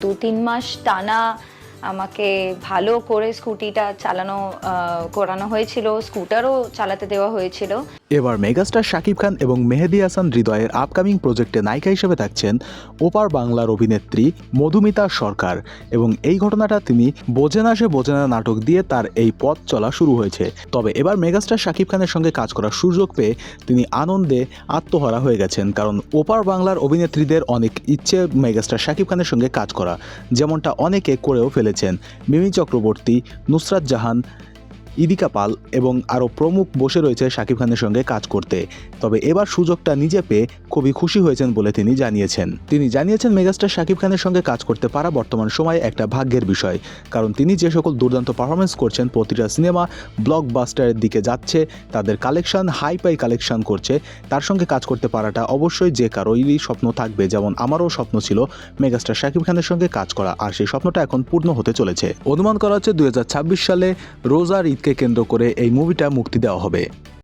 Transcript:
দু তিন মাস টানা আমাকে ভালো করে স্কুটিটা চালানো করানো হয়েছিল, স্কুটারও চালাতে দেওয়া হয়েছিল। এবার মেগাস্টার শাকিব খান এবং মেহেদি হাসান হৃদয়ের আপকামিং প্রজেক্টে নায়িকা হিসেবে থাকছেন ওপার বাংলার অভিনেত্রী মধুমিতা সরকার এবং এই ঘটনাটা তিনি বোঝে না সে বোঝে না নাটক দিয়ে তার এই পথ চলা শুরু হয়েছে। তবে এবার মেগাস্টার শাকিব খানের সঙ্গে কাজ করার সুযোগ পেয়ে তিনি আনন্দে আত্মহারা হয়ে গেছেন, কারণ ওপার বাংলার অভিনেত্রীদের অনেক ইচ্ছে মেগাস্টার শাকিব খানের সঙ্গে কাজ করা, যেমনটা অনেকে করেও ফেলেছেন মিমি চক্রবর্তী নুসরাত জাহান ইদিকা পাল এবং আরও প্রমুখ বসে রয়েছে শাকিব খানের সঙ্গে কাজ করতে। তবে এবার সুযোগটা নিজে পেয়ে খুবই খুশি হয়েছেন বলে তিনি জানিয়েছেন। তিনি জানিয়েছেন মেগাস্টার শাকিব খানের সঙ্গে কাজ করতে পারা বর্তমান সময়ে একটা ভাগ্যের বিষয়। কারণ তিনি যে সকল দুর্দান্ত পারফরমেন্স করছেন, প্রতিটা সিনেমা ব্লকবাস্টারের দিকে যাচ্ছে, তাদের কালেকশন হাই পাই কালেকশন করছে, তার সঙ্গে কাজ করতে পারাটা অবশ্যই যে কারোরই স্বপ্ন থাকবে। যেমন আমারও স্বপ্ন ছিল মেগাস্টার শাকিব খানের সঙ্গে কাজ করা, আর সেই স্বপ্নটা এখন পূর্ণ হতে চলেছে। অনুমান করা হচ্ছে দুই হাজার ছাব্বিশ সালে রোজার ঈদকে কেন্দ্র করে এই মুভিটা মুক্তি দেওয়া হবে।